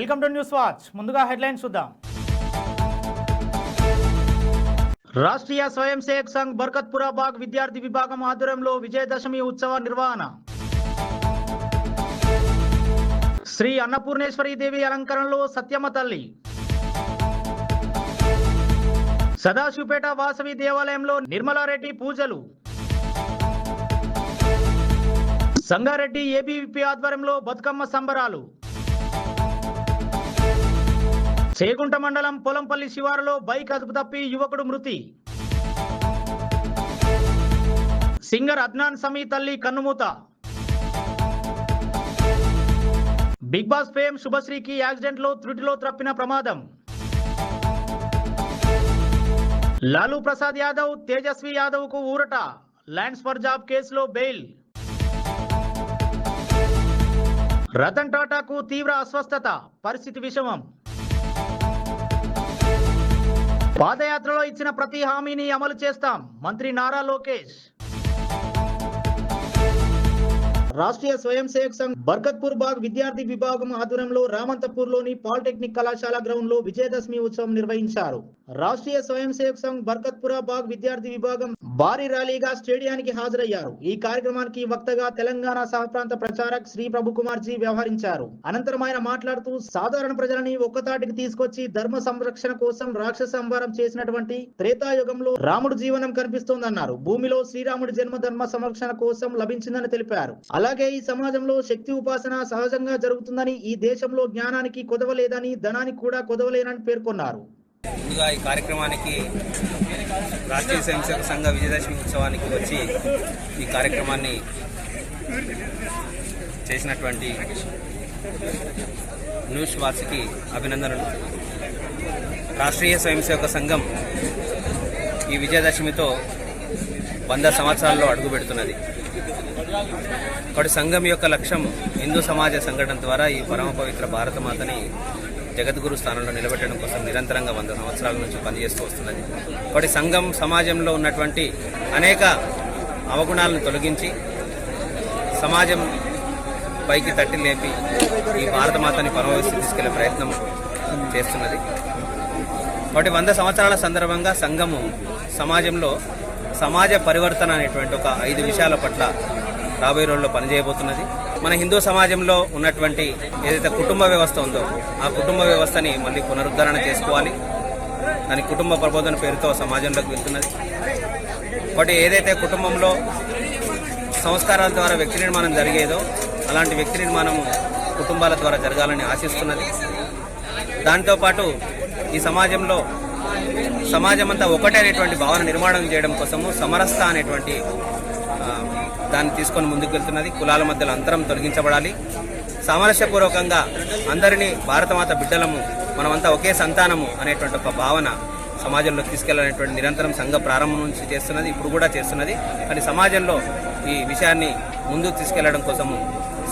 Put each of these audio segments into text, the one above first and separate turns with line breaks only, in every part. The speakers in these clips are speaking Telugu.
Welcome to news watch. ముందుగా హెడ్లైన్స్ చూద్దాం. రాష్ట్రీయ స్వయం సేవక్ సంఘ్ బర్కత్పురా బాగ్ విద్యార్థి విభాగం ఆధ్వర్యంలో విజయదశమి ఉత్సవ నిర్వహణ. శ్రీ అన్నపూర్ణేశ్వరి దేవి అలంకరణలో సత్యమ్మ తల్లి. సదాశివపేట వాసవి దేవాలయంలో నిర్మలారెడ్డి పూజలు. సంగారెడ్డి ఏబీవీపీ ఆధ్వర్యంలో బతుకమ్మ సంబరాలు. సేగుంట మండలం పొలంపల్లి శివారులో బైక్ అదుపు తప్పి యువకుడు మృతి. సింగర్ అద్నాన్ సమీ తల్లి కన్నుమూత. బిగ్ బాస్ ఫేమ్ శుభశ్రీకి యాక్సిడెంట్లో త్రుటిలో త్రప్పిన ప్రమాదం. లాలూ ప్రసాద్ యాదవ్ తేజస్వి యాదవ్కు ఊరట. ల్యాండ్స్ ఫర్ జాబ్ కేసులో బెయిల్. రతన్ టాటాకు తీవ్ర అస్వస్థత. పరిస్థితి విషమం. పాదయాత్రలో ఇచ్చిన ప్రతి హామీని అమలు చేస్తాం. మంత్రి నారా లోకేష్ రాష్ట్రీయ స్వయం సేవక్ సంఘ్ బర్కత్పూర్ బాగ్ విద్యార్థి విభాగం ఆధ్వర్యంలో రామంతపూర్లోని పాలిటెక్నిక్ కళాశాల గ్రౌండ్లో విజయదశమి ఉత్సవం నిర్వహించారు. రాష్ట్రీయ స్వయం సేవక్ సంఘ్ బర్కత్పుర బాగ్ విద్యార్థి విభాగం భారీ ర్యాలీగా స్టేడియానికి హాజరయ్యారు. ఈ కార్యక్రమానికి వక్తగా తెలంగాణ సహప్రాంత ప్రచారక్ శ్రీ ప్రభు కుమార్ జీ వ్యవహరించారు. అనంతరం ఆయన మాట్లాడుతూ సాధారణ ప్రజలని ఒక్కతాటికి తీసుకొచ్చి ధర్మ సంరక్షణ కోసం రాక్షస సంహారం చేసినటువంటి త్రేతాయుగంలో రాముడు జీవనం కనిపిస్తోందన్నారు. భూమిలో శ్రీరాముడి జన్మ ధర్మ సంరక్షణ కోసం లభించిందని తెలిపారు. అలాగే ఈ సమాజంలో శక్తి ఉపాసన సహజంగా జరుగుతుందని ఈ దేశంలో జ్ఞానానికి కొదవలేదని ధనానికి కూడా కొదవలేనని పేర్కొన్నారు.
ముందుగా ఈ కార్యక్రమానికి రాష్ట్రీయ స్వయంసేవక సంఘ విజయదశమి ఉత్సవానికి వచ్చి ఈ కార్యక్రమాన్ని చేసినటువంటి న్యూస్ వార్స్కి అభినందనలు. రాష్ట్రీయ స్వయంసేవక సంఘం ఈ విజయదశమితో వంద సంవత్సరాల్లో అడుగుపెడుతున్నది. ఒకటి సంఘం యొక్క లక్ష్యం హిందూ సమాజ సంఘటన ద్వారా ఈ పరమ పవిత్ర భారతమాతని జగద్గురు స్థానంలో నిలబెట్టడం కోసం నిరంతరంగా వంద సంవత్సరాల నుంచి పనిచేస్తూ వస్తున్నది. ఒకటి సంఘం సమాజంలో ఉన్నటువంటి అనేక అవగుణాలను తొలగించి సమాజం పైకి తట్టి లేపి ఈ భారతమాతని పరమవేసి తీసుకెళ్ళే ప్రయత్నం చేస్తున్నది. ఒకటి వంద సంవత్సరాల సందర్భంగా సంఘము సమాజంలో సమాజ పరివర్తన అనేటువంటి ఒక ఐదు విషయాల పట్ల రాబోయే రోజుల్లో పనిచేయబోతున్నది. మన హిందూ సమాజంలో ఉన్నటువంటి ఏదైతే కుటుంబ వ్యవస్థ ఉందో ఆ కుటుంబ వ్యవస్థని మళ్ళీ పునరుద్ధరణ చేసుకోవాలి. దాని కుటుంబ ప్రబోధన పేరుతో సమాజంలోకి వెళ్తున్నది. ఒకటి ఏదైతే కుటుంబంలో సంస్కారాల ద్వారా వ్యక్తి నిర్మాణం జరిగేదో అలాంటి వ్యక్తి నిర్మాణం కుటుంబాల ద్వారా జరగాలని ఆశిస్తున్నది. దాంతోపాటు ఈ సమాజంలో సమాజం అంతా ఒకటే అనేటువంటి భావన నిర్మాణం చేయడం కోసము సమరస్త అనేటువంటి దాన్ని తీసుకొని ముందుకు వెళ్తున్నది. కులాల మధ్యలో అంతరం తొలగించబడాలి. సామరస్యపూర్వకంగా అందరినీ భారతమాత బిడ్డలము మనమంతా ఒకే సంతానము అనేటువంటి ఒక భావన సమాజంలో తీసుకెళ్ళాలనేటువంటి నిరంతరం సంఘ ప్రారంభం నుంచి చేస్తున్నది ఇప్పుడు కూడా చేస్తున్నది. కానీ సమాజంలో ఈ విషయాన్ని ముందుకు తీసుకెళ్ళడం కోసము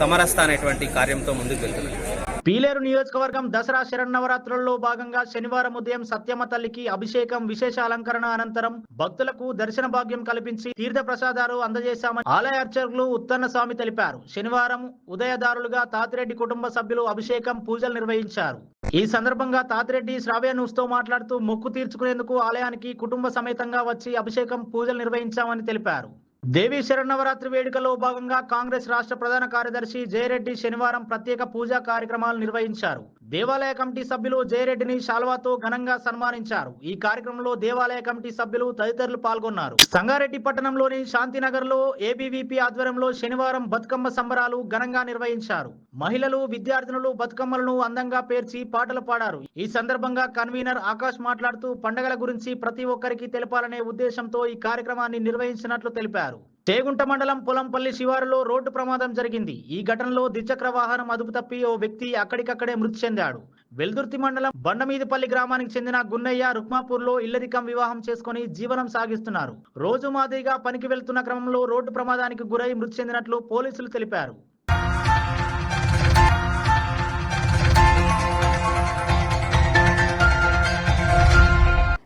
సమరస్త అనేటువంటి కార్యంతో ముందుకు వెళ్తున్నది.
పీలేరు నియోజకవర్గం దసరా శరన్నవరాత్రుల్లో భాగంగా శనివారం ఉదయం సత్యమ్మ తల్లికి అభిషేకం విశేష అలంకరణ అనంతరం భక్తులకు దర్శన భాగ్యం కల్పించి తీర్థ ప్రసాదాలు అందజేశామని ఆలయ అర్చకులు ఉత్తన్న స్వామి తెలిపారు. శనివారం ఉదయదారులుగా తాతిరెడ్డి కుటుంబ సభ్యులు అభిషేకం పూజలు నిర్వహించారు. ఈ సందర్భంగా తాతిరెడ్డి శ్రావ్య న్యూస్తో మాట్లాడుతూ మొక్కు తీర్చుకునేందుకు ఆలయానికి కుటుంబ సమేతంగా వచ్చి అభిషేకం పూజలు నిర్వహించామని తెలిపారు. దేవీ శరన్నవరాత్రి వేడుకలో భాగంగా కాంగ్రెస్ రాష్ట్ర ప్రధాన కార్యదర్శి జయరెడ్డి శనివారం ప్రత్యేక పూజా కార్యక్రమాలు నిర్వహించారు. దేవాలయ కమిటీ సభ్యులు జయరెడ్డిని శాల్వాతో ఘనంగా సన్మానించారు. ఈ కార్యక్రమంలో దేవాలయ కమిటీ సభ్యులు తదితరులు పాల్గొన్నారు. సంగారెడ్డి పట్టణంలోని శాంతినగర్లో ఏబీవీపీ ఆధ్వర్యంలో శనివారం బతుకమ్మ సంబరాలు ఘనంగా నిర్వహించారు. మహిళలు విద్యార్థినులు బతుకమ్మలను అందంగా పేర్చి పాటలు పాడారు. ఈ సందర్భంగా కన్వీనర్ ఆకాష్ మాట్లాడుతూ పండగల గురించి ప్రతి ఒక్కరికి తెలపాలనే ఉద్దేశంతో ఈ కార్యక్రమాన్ని నిర్వహించినట్లు తెలిపారు. చేగుంట మండలం పొలంపల్లి శివారులో రోడ్డు ప్రమాదం జరిగింది. ఈ ఘటనలో ద్విచక్ర వాహనం అదుపు తప్పి ఓ వ్యక్తి అక్కడికక్కడే మృతి చెందాడు. వెల్దుర్తి మండలం బండమీదిపల్లి గ్రామానికి చెందిన గున్నయ్య రుక్మాపూర్లో ఇల్లరికం వివాహం చేసుకుని జీవనం సాగిస్తున్నారు. రోజు మాదిరిగా పనికి వెళ్తున్న క్రమంలో రోడ్డు ప్రమాదానికి గురై మృతి చెందినట్లు పోలీసులు తెలిపారు.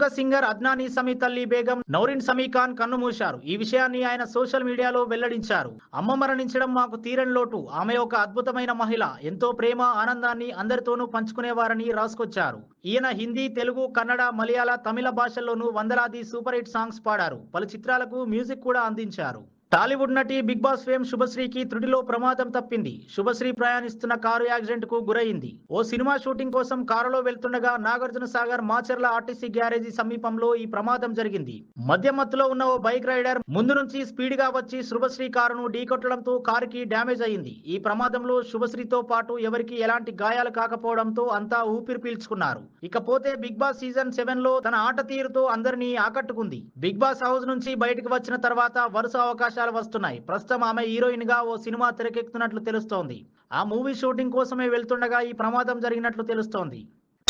ప్రముఖ సింగర్ అద్నానీ సమీ తల్లి బేగం నౌరిన్ సమీ ఖాన్ కన్నుమూశారు ఈ విషయాన్ని ఆయన సోషల్ మీడియాలో వెల్లడించారు. అమ్మ మరణించడం మాకు తీరని లోటు. ఆమె ఒక అద్భుతమైన మహిళ. ఎంతో ప్రేమ ఆనందాన్ని అందరితోనూ పంచుకునేవారని రాసుకొచ్చారు. ఈయన హిందీ తెలుగు కన్నడ మలయాళ తమిళ భాషల్లోనూ వందలాది సూపర్ హిట్ సాంగ్స్ పాడారు. పలు చిత్రాలకు మ్యూజిక్ కూడా అందించారు. టాలీవుడ్ నటి బిగ్ బాస్ ఫేమ్ శుభశ్రీకి త్రుడిలో ప్రమాదం తప్పింది. శుభశ్రీ ప్రయాణిస్తున్న కారు యాక్సిడెంట్కు గురైంది. ఓ సినిమా షూటింగ్ కోసం కారులో వెళ్తుండగా నాగార్జున సాగర్ మాచర్ల ఆర్టీసీ గ్యారేజీ సమీపంలో ఈ ప్రమాదం జరిగింది. మధ్య మత్తులో ఉన్న ఓ బైక్ రైడర్ ముందు నుంచి స్పీడ్గా వచ్చి శుభశ్రీ కారును ఢీకొట్టడంతో కారుకి డ్యామేజ్ అయింది. ఈ ప్రమాదంలో శుభశ్రీతో పాటు ఎవరికి ఎలాంటి గాయాలు కాకపోవడంతో అంతా ఊపిరి పీల్చుకున్నారు. ఇకపోతే బిగ్ బాస్ సీజన్ సెవెన్లో తన ఆట తీరుతో అందరినీ ఆకట్టుకుంది. బిగ్ బాస్ హౌస్ నుంచి బయటకు వచ్చిన తర్వాత వరుస అవకాశం అవకాశాలు వస్తున్నాయి. ప్రస్తుతం ఆమె హీరోయిన్గా ఓ సినిమా తెరకెక్కుతున్నట్లు తెలుస్తోంది. ఆ మూవీ షూటింగ్ కోసమే వెళ్తుండగా ఈ ప్రమాదం జరిగినట్లు తెలుస్తోంది.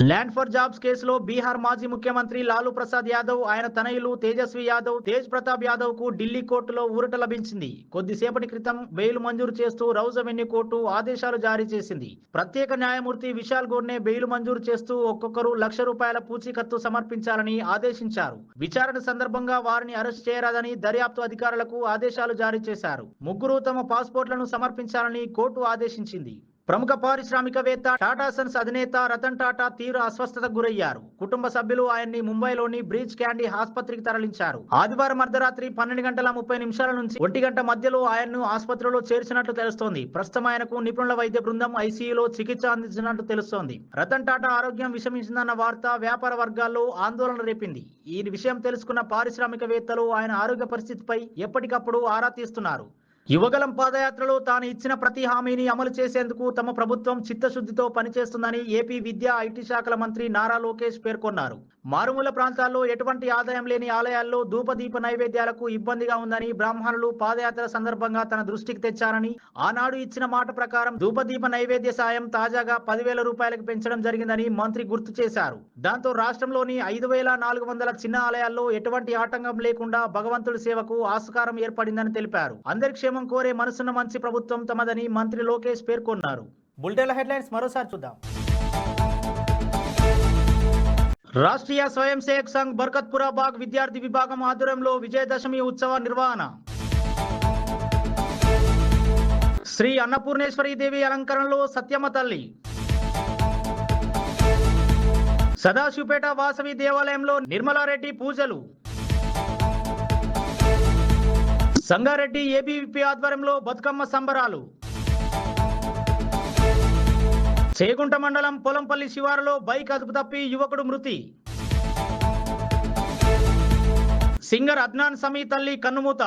ల్యాండ్ ఫర్ జాబ్స్ కేసులో బీహార్ మాజీ ముఖ్యమంత్రి లాలూ ప్రసాద్ యాదవ్ ఆయన తనయులు తేజస్వి యాదవ్ తేజ్ ప్రతాప్ యాదవ్కు ఢిల్లీ కోర్టులో ఊరట లభించింది. కొద్దిసేపటి క్రితం బెయిల్ మంజూరు చేస్తూ రౌజ్ అవెన్యూ కోర్టు ఆదేశాలు జారీ చేసింది. ప్రత్యేక న్యాయమూర్తి విశాల్ గోర్నే బెయిల్ మంజూరు చేస్తూ ఒక్కొక్కరు లక్ష రూపాయల పూచీకత్తు సమర్పించాలని ఆదేశించారు. విచారణ సందర్భంగా వారిని అరెస్ట్ చేయరాదని దర్యాప్తు అధికారులకు ఆదేశాలు జారీ చేశారు. ముగ్గురు తమ పాస్పోర్ట్లను సమర్పించాలని కోర్టు ఆదేశించింది. ప్రముఖ పారిశ్రామికవేత్త టాటా సన్స్ అధినేత రతన్ టాటా తీవ్ర అస్వస్థతకు గురయ్యారు. కుటుంబ సభ్యులు ఆయన్ని ముంబైలోని బ్రీచ్ క్యాండీ ఆసుపత్రికి తరలించారు. ఆదివారం అర్ధరాత్రి పన్నెండు గంటల ముప్పై నిమిషాల నుంచి ఒంటి గంట మధ్యలో ఆయన్ను ఆసుపత్రిలో చేర్చినట్లు తెలుస్తోంది. ప్రస్తుతం ఆయనకు నిపుణుల వైద్య బృందం ఐసీయూలో చికిత్స అందించినట్లు తెలుస్తోంది. రతన్ టాటా ఆరోగ్యం విషమించిందన్న వార్త వ్యాపార వర్గాల్లో ఆందోళన రేపింది. ఈ విషయం తెలుసుకున్న పారిశ్రామికవేత్తలు ఆయన ఆరోగ్య పరిస్థితిపై ఎప్పటికప్పుడు ఆరా తీస్తున్నారు. యువగలం పాదయాత్రలో తాను ఇచ్చిన ప్రతి హామీని అమలు చేసేందుకు తమ ప్రభుత్వం చిత్తశుద్ధితో పనిచేస్తుందని ఏపీ విద్యా ఐటీ శాఖల మంత్రి నారా లోకేష్ పేర్కొన్నారు. మారుమూల ప్రాంతాల్లో ఎటువంటి ఆదాయం లేని ఆలయాల్లో ధూపదీప నైవేద్యాలకు ఇబ్బందిగా ఉందని బ్రాహ్మణులు పాదయాత్ర సందర్భంగా తన దృష్టికి తెచ్చారని ఆనాడు ఇచ్చిన మాట ప్రకారం ధూపదీప నైవేద్య సాయం తాజాగా పదివేల రూపాయలకు పెంచడం జరిగిందని మంత్రి గుర్తు చేశారు. దాంతో రాష్ట్రంలోని ఐదు వేల నాలుగు వందల చిన్న ఆలయాల్లో ఎటువంటి ఆటంకం లేకుండా భగవంతుడి సేవకు ఆస్కారం ఏర్పడిందని తెలిపారు. అందరి క్షేమం కోరే మనసున్న మంచి ప్రభుత్వం తమదని మంత్రి లోకేష్ పేర్కొన్నారు. బులెటిన్ హెడ్లైన్స్ మరోసారి చూద్దాం. రాష్ట్రీయ స్వయం సేవక్ సంఘ్ బర్కత్పురా బాగ్ విద్యార్థి విభాగం ఆధ్వర్యంలో విజయదశమి ఉత్సవ నిర్వహణ. శ్రీ అన్నపూర్ణేశ్వరి దేవి అలంకరణలో సత్యమ్మ తల్లి. సదాశివపేట వాసవి దేవాలయంలో నిర్మలారెడ్డి పూజలు. సంగారెడ్డి ఏబీవీపీ ఆధ్వర్యంలో బతుకమ్మ సంబరాలు. చేగుంట మండలం పొలంపల్లి శివారులో బైక్ అదుపు తప్పి యువకుడు మృతి. సింగర్ అద్నాన్ సమీ తల్లి కన్నుమూత.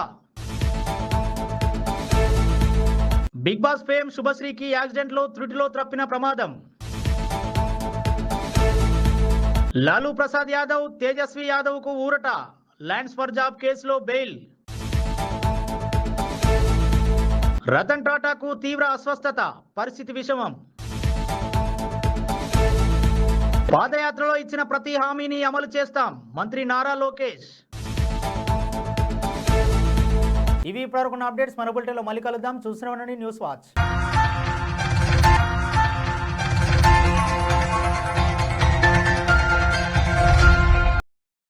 బిగ్ బాస్ ఫేమ్ శుభశ్రీకి యాక్సిడెంట్లో త్రుటిలో త్రప్పిన ప్రమాదం. లాలూ ప్రసాద్ యాదవ్ తేజస్వి యాదవ్కు ఊరట. ల్యాండ్స్ ఫర్ జాబ్ కేసులో బెయిల్. రతన్ టాటాకు తీవ్ర అస్వస్థత. పరిస్థితి విషమం. పాదయాత్రలో ఇచ్చిన ప్రతి హామీని అమలు చేస్తాం. మంత్రి నారా లోకేష్. ఇవి ఇప్పటివరకు అప్డేట్స్ మన బులెటిన్లో మళ్ళీ కలుద్దాం. చూసిన న్యూస్ వాచ్.